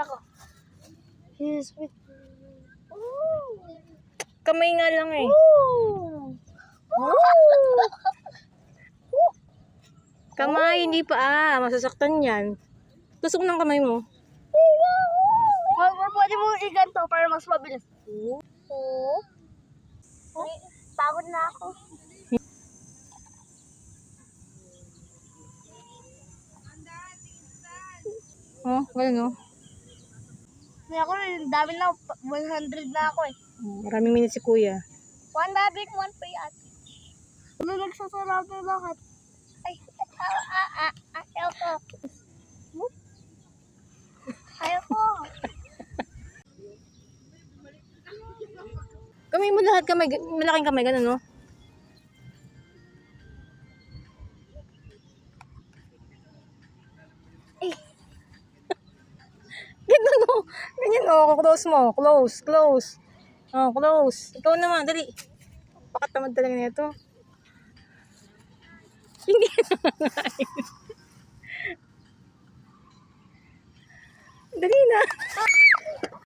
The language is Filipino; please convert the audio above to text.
Ako. He's with Kamay nga lang eh. Kamay, hindi pa ah. Masasaktan yan. Tusok ng kamay mo. Pwede, mo iganto para mas mabilis. Oo. Pagod na ako. Oh, ganun oh. May ako rin, dami na, 100 na ako eh. Oh, Maraming minutes si kuya. One rabbit, one pay at. Ano nagsasarado lahat? Ay, ah, ah, ah, ah, ayaw ko. Ayaw ko. Kamay mo lahat kamay. Malaking kamay, ganun no? Oh, close mo. Close, close. Oh, close. Ikaw naman, dali. Pakatamad talaga nito. Hindi naman Dali na.